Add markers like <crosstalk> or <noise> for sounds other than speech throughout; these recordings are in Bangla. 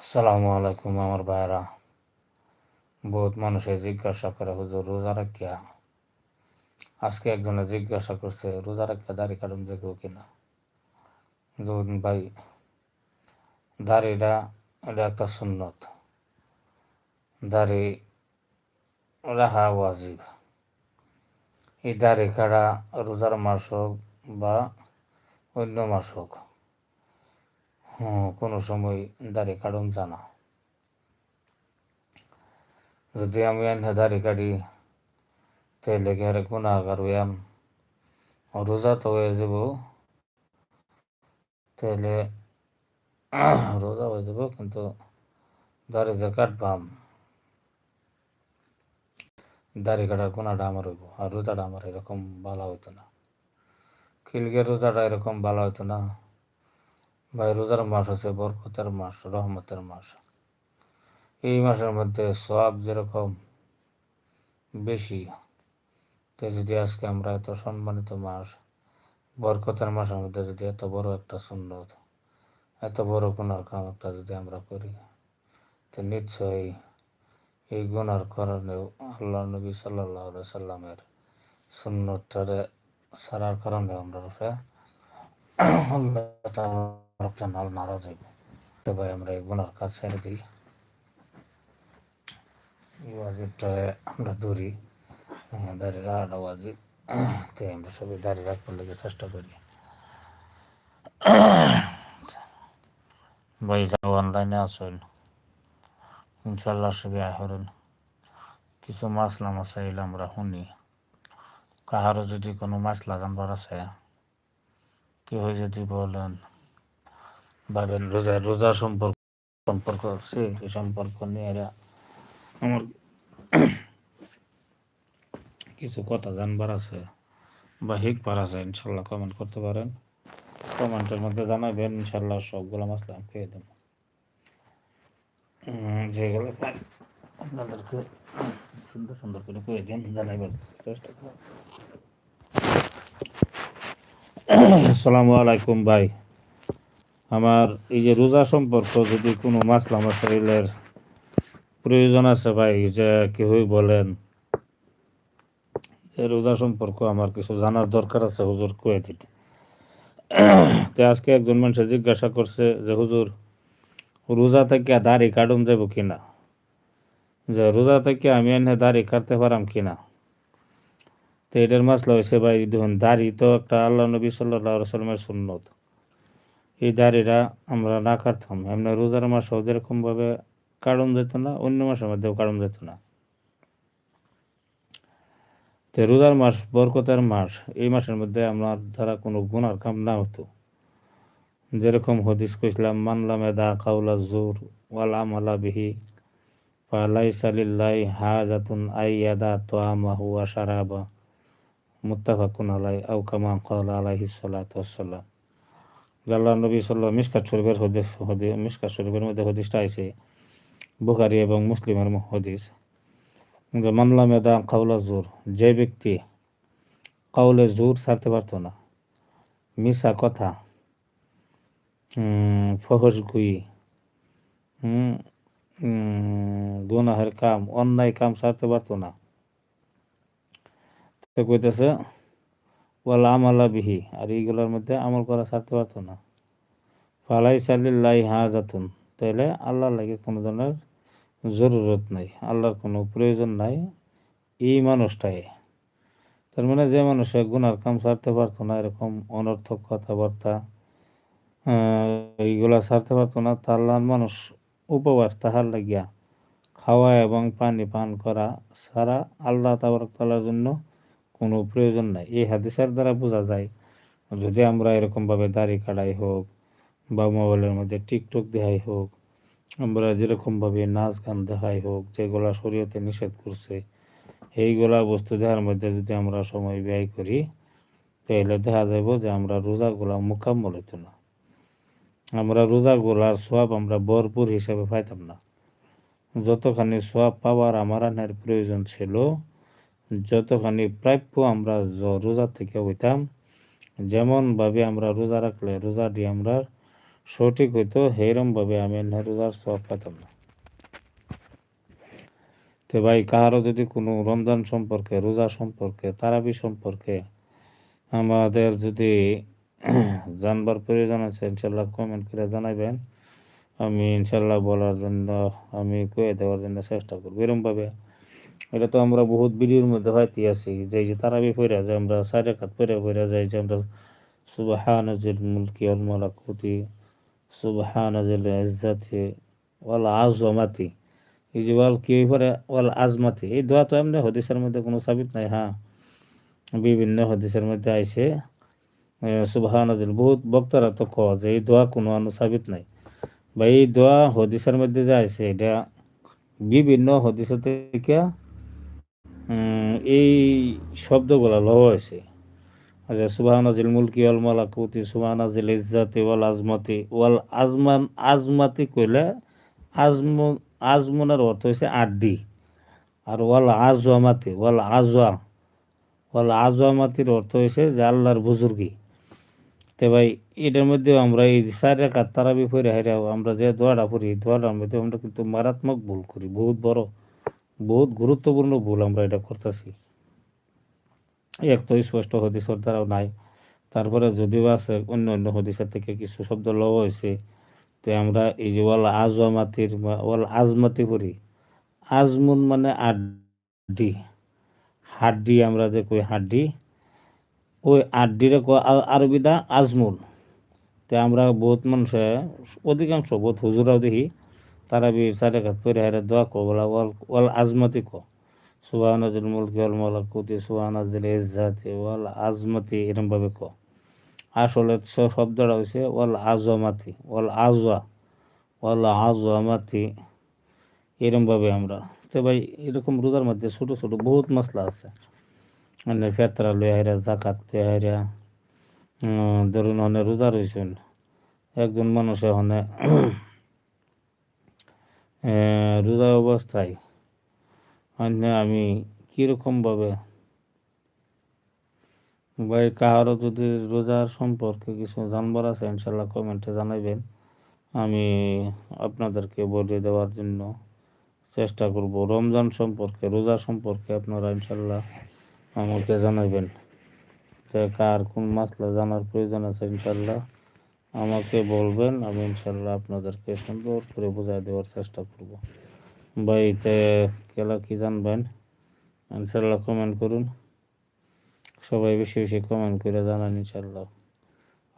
আসসালামু আলাইকুম আমার ভাইরা বহুত মানুষে জিজ্ঞাসা করে, হুজুর, রোজা রাখিয়া? আজকে একজনে জিজ্ঞাসা করছে, রোজা রাখিয়া দাড়ি কাটুন দেখব কিনা? ধরুন ভাই, দাড়িটা, এটা একটা সুন্নত। দাড়ি রাখা ওয়াজিব। এই দাড়ি কাটা রোজার মাস হোক বা অন্য মাস হোক কোনো সময় দাড়ি কাটুন জানা। যদি আমি এনে দাড়ি কাটি তাহলে কি আরে গুণাগার হইয়াম? রোজা তো হয়ে যাব। তাহলে <clears throat> রোজা হয়ে যাব, কিন্তু দাড়ি যে কাটবাম, দাড়ি কাটার গুণাটা আমার হইব, আর রোজাটা আমার এরকম ভালো হইতো না। খিলকে রোজাটা এরকম ভালো হইতো না। ভাই রোজার মাস হচ্ছে বরকতের মাস, রহমতের মাস। এই মাসের মধ্যে সব যেরকম বেশি, তো যদি আজকে আমরা এত সম্মানিত মাস, বরকতের মাসের মধ্যে যদি এত বড় একটা সুন্দর এত বড় গুণার কাম একটা যদি আমরা করি, তো নিশ্চয়ই এই গুণার কারণেও আল্লাহ নবী সাল্লাহ সাল্লামের সুন্নতটারে সারার কারণে আমরা আল্লাহ তাআলা নাল নারাজ হইব তো ভাই আমরা এই গুণার কাজ ছেড়ে দিই এই ওয়াজিবটারে আমরা ধরি দাঁড়িয়ে রাখাটা ওয়াজিব তাই আমরা সবাই দাঁড়িয়ে রাখবার লেগে চেষ্টা করি ভাই যাও অনলাইনে আসুন ইনশাল্লাহ সবই আহরেন কিছু মাসলা মাসাইল আমরা শুনি কাহারও যদি কোনো মাসলা জানবার আছে কেউ যদি বলেন ভাবেন, রোজা রোজা সম্পর্ক সম্পর্ক এই সম্পর্ক নিয়ে এরা আমার কিছু কথা জানবার আছে বা শিখবার আছে, ইনশাল্লাহ কমেন্ট করতে পারেন। কমেন্টের মধ্যে জানাবেন ইনশাল্লাহ সবগুলো মাসলা আমি পেয়ে দেবো। যেগুলো আপনাদেরকে সুন্দর সুন্দর করে করে দিন, জানাইবার চেষ্টা করব। <coughs> আসসালামু আলাইকুম ভাই। আমার এই যে রোজা সম্পর্ক, যদি কোনো মাসলা আমার শরীরের প্রয়োজন আছে ভাই, যে কেউই বলেন, যে রোজা সম্পর্ক আমার কিছু জানার দরকার আছে, হুজুর কয়ে দিন। তো আজকে একজন মানুষে জিজ্ঞাসা করছে যে, হুজুর, রোজা থেকে দাড়ি কাটুন যাব কিনা? যে রোজা থেকে আমি এনে দাড়ি কাটতে পারাম কিনা? তো এটার মাসলা হয়েছে ভাই, দেখুন, দাড়ি তো একটা আল্লাহ নবী সাল্লাহ সাল্লামের সুন্নত। এই দাড়িটা আমরা না কাটতাম এমনি রোজার মাসেও যেরকমভাবে কাটন যেত না, অন্য মাসের মধ্যেও কাটন যেত না। তো রোজার মাস, বরকতের মাস, এই মাসের মধ্যে আমার দ্বারা কোনো গুণার কাম না হতো। যেরকম হদিস কইছিলাম মানলাম এদা কাউলা জোর ওয়াল আমালা বিহি ফালাই সালিল্লাই হা জাতুন আই ইয়াদা তো আমাহু আশারাবা মুত্তাফাকুন আলাই আউ কামা কালা আলাইহি ওয়াসসালাম আল্লাহ নবী সাল্লাহ মিসকাত শরীফের হদিস হদিস, মিসকাত শরীফের মধ্যে হদিসটা আছে। বুখারি এবং মুসলিমের হদিস। মামলা মেদা কাউলা জোর যে ব্যক্তি কাউলে জোর ছাড়তে পারতো না মিশা কথা ফহস গুই গুনাহের কাম, অন্যায় কাম সারতে পারতো না। কইতেছে ওয়াল আমালা বিহি, আর এইগুলোর মধ্যে আমল করা ছাড়তে পারতো না। ফালাই সাল্লিল্লাহ হাজাতুন, তাইলে আল্লাহর লাগে কোনো ধরনের জরুরত নাই, আল্লাহর কোনো প্রয়োজন নাই, এই মানুষটাই। তার মানে যে মানুষে গুনার কাম ছাড়তে পারতো না, এরকম অনর্থক কথাবার্তা এইগুলা ছাড়তে পারতো না, তার মানুষ উপবাস তাহার লাগিয়া খাওয়া এবং পানি পান করা সারা আল্লাহ তাবারক তাআলার জন্য কোনো প্রয়োজন নাই। এই হাদিসের দ্বারা বোঝা যায়, যদি আমরা এরকমভাবে দাড়ি কাটাই হোক বা মোবাইলের মধ্যে টিকটক দেখাই হোক, আমরা যেরকমভাবে নাচ গান দেখাই হোক, যেগুলা শরীয়তে নিষেধ করছে, এইগুলা বস্তু দেখার মধ্যে যদি আমরা সময় ব্যয় করি, তাহলে দেখা যাব যে আমরা রোজাগুলা মোকাম্মল হইতো না। আমরা রোজাগুলার সব আমরা ভরপুর হিসাবে পাইতাম না। যতখানি সব পাওয়ার আমার আনার প্রয়োজন ছিল যতখানি প্রাপ্য আমরা রোজা থেকে হইতাম যেমনভাবে আমরা রোজা রাখলে রোজা দিয়ে আমরা সঠিক হইতো সেইরমভাবে আমি রোজার সব পেতাম না। তো ভাই কারও যদি কোনো রমজান সম্পর্কে রোজা সম্পর্কে, তারাবি সম্পর্কে আমাদের যদি <clears throat> জানবার প্রয়োজন আছে, ইনশাল্লাহ কমেন্ট করে জানাবেন আমি ইনশাল্লাহ বলার জন্য, আমি কয়ে দেওয়ার জন্য চেষ্টা করব। এরমভাবে এটা তো আমরা বহুত ভিডিওর মধ্যে হয়তো আছি যে এই যে তারাবি পড়া যে আমরা সাইডে কাত পড়ে পড়া যাই যে আমরা সুবাহান জিল মুলকি অল মালাকুতি সুবাহান জিল ইজ্জাতি ওয়াল আজমাতি এই যে ওয়াল কি পরে ওয়াল আজমাতি এই দোয়া তো এমনি হদিসের মধ্যে কোনো সাবিত নাই হ্যাঁ। বিভিন্ন হদিসের মধ্যে আইসে সুবাহান জিল বহুত বক্তারা তো ক যে এই দোয়া কোনো আনো সাবিত নাই। বা এই দোয়া হদিসের মধ্যে যে আইসে এটা বিভিন্ন হদিস থেকে উম, এই শব্দগুলো লওয়া হয়েছে। আচ্ছা সুবাহানাজিল মুলকি ওয়াল মালাকুতি সুবাহানাজিল ইজ্জাতি ওয়াল আজমাতি। ওয়াল আজমান, আজমাতি কইলে আজমন আজমনের অর্থ হয়েছে আড্ডি। আর ওয়াল আজমাতি, ওয়াল আজওয়া ওয়াল আজমাতির অর্থ হয়েছে যে আল্লাহর বুজুর্গি। তে ভাই, এটার মধ্যে আমরা এই চার রেখার তারাবি ফিরে হাইরা আমরা যে দোয়াটা পড়ি দোয়াটার মধ্যে আমরা কিন্তু মারাত্মক ভুল করি, বহুত বড়। বহুত গুরুত্বপূর্ণ ভুল আমরা এটা করতেছি। এক তো স্পষ্ট হদিসর দ্বারাও নাই। তারপরে যদিও আছে অন্য অন্য হদিসের থেকে কিছু শব্দ লব হয়েছে, তো আমরা এই যে ওয়াল আজমাতির ওয়াল আজমাতি করি আজমুন মানে আড্ডি। হাড্ডি আমরা যে কই হাড্ডি, ওই আড্ডিরে আরবিদা আজমুন। তো আমরা বহুত মানুষে, অধিকাংশ বহুত হুজুরাও দেখি তারা বি সারে পরে হারে দোয়া কো, বলা ওয়াল ওয়াল আজমাতি কো। সুবহানাজিল মুলকি, ওয়াল মালাকুতি সুবহানাজিল ইজ্জাতি, ওয়াল আজমাতি এরকম ভাবে কো। আসলে শব্দটা হইছে ওয়াল আজমাতি, ওয়াল আজওয়া, ওয়াল আজমাতি এরকম ভাবে আমরা। তো ভাই, এরকম রোজার মধ্যে ছোট ছোট বহুত মশলা আছে। মানে ফেতরা লই হাইরা জাকাত লই হাইরা ধরুন অনেক রোজা রয়েছেন একজন মানুষ এখানে রোজা অবস্থায়। অন্য আমি কীরকমভাবে ভাই, কাহারও যদি রোজার সম্পর্কে কিছু জানবার আছে ইনশাল্লাহ কমেন্টে জানাবেন আমি আপনাদেরকে বলে দেওয়ার জন্য চেষ্টা করব। রমজান সম্পর্কে, রোজা সম্পর্কে আপনারা ইনশাল্লাহ আমাকে জানাবেন কার কোন মাসলা জানার প্রয়োজন আছে ইনশাল্লাহ আমাকে বলবেন, আমি ইনশাল্লাহ আপনাদেরকে সুন্দর করে বোঝাই দেওয়ার চেষ্টা করব। ভাই কেলা কি জানবেন? ইনশাল্লাহ কমেন্ট করুন। সবাই বেশি বেশি কমেন্ট করে জানান ইনশাল্লাহ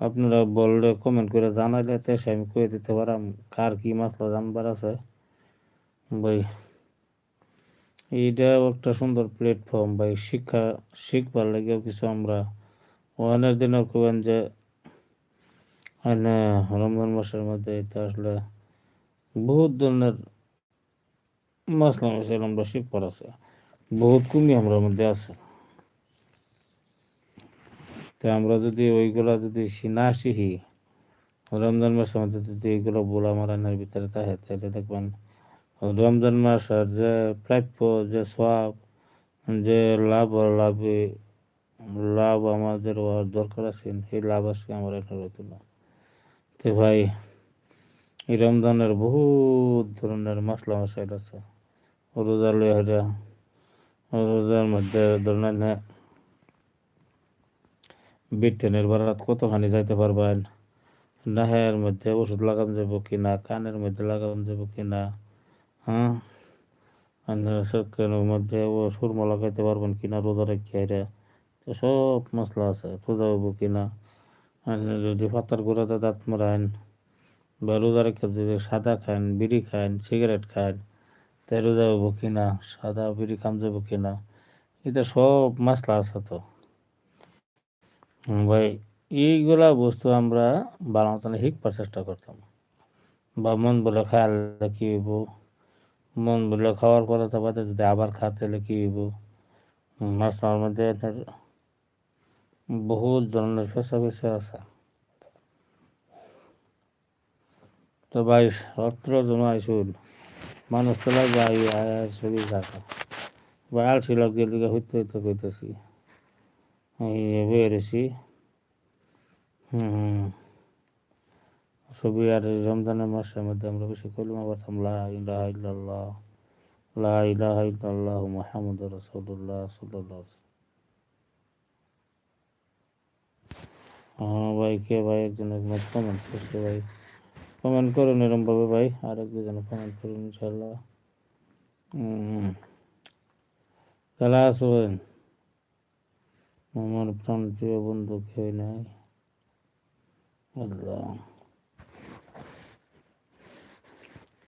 আপনারা বললে কমেন্ট করে জানাইলে তে আমি কয়ে দিতে পারাম কার কি মাসলা জানবার আছে। ভাই, এইটা একটা সুন্দর প্ল্যাটফর্ম ভাই। শিক্ষা, শিখবার লাগেও কিছু আমরা অনেক দিনও কেবেন যে মানে রমজান মাসের মধ্যে এটা আসলে বহুত ধরনের মশলা আমরা শিখবার আছে বহুত কমই আমরা মধ্যে আছে। তো আমরা যদি ওইগুলা যদি না শিখি, রমজান মাসের মধ্যে যদি এইগুলো বোলা মারানোর ভিতরে থাকে, তাহলে দেখবেন রমজান মাস আর যে প্রাপ্য, যে সব যে লাভ লাভে, লাভ আমাদের দরকার আছে, সেই লাভ আজকে আমার এটা হতো না। তো ভাই, এই রমজানের বহুত ধরনের মশলা মশাইল আছে। রোজা লইয়া হেরা রোজার মধ্যে ধরনের বিটেনের বারাত কতখানি যাইতে পারবেন? নাহের মধ্যে ওষুধ লাগাম যাব কি না কানের মধ্যে লাগাম যাব কি না হ্যাঁ চোখের মধ্যে ও সুরমা লাগাইতে পারবেন কিনা রোজা রেখে সব মশলা আছে, রোজা হব কিনা? আর যদি পাতার গোড়াতে দাঁত মারান বা রোজা যদি সাদা খান বিড়ি খান সিগারেট খান তাই রোজা হব কিনা? সাদা বিড়ি খাম যাব কিনা? এটা সব মশলা আছে তো। ভাই, এইগুলা বস্তু আমরা বানাতে শিখবার চেষ্টা করতাম। বা মন বলে খাইলে কি হইব? মন বলে খাওয়ার পরে তো যদি আবার খাতে হলে কি হইব? মশলার মধ্যে বহুত ধরনের পেশা পেশা আছে। তো ভাই সত্র জন আইসুল মানুষ লাগবে আই আয় ছবি থাকা বা আলসি দিকে হইতে হইতে কইতেছি। এই বেরেছি হুম। ছবি আর রমজানের মাসের মধ্যে আমরা বেশি কলিমা পড়তাম, লা ইলাহা ইল্লাল্লাহ, লা ইলাহা ইল্লাল্লাহ মুহাম্মাদুর রাসূলুল্লাহ সাল্লাল্লাহু হ্যাঁ ভাই, কে ভাই? একজন একমত কমেন্ট করছে ভাই। কমেন্ট করুন এরম ভাবে ভাই আর এক দুজন কমেন্ট করুন ইনশাল্লাহ খেলা আসবেন। আমার প্রাণ প্রিয় বন্ধু কেউ নাই। আল্লাহ।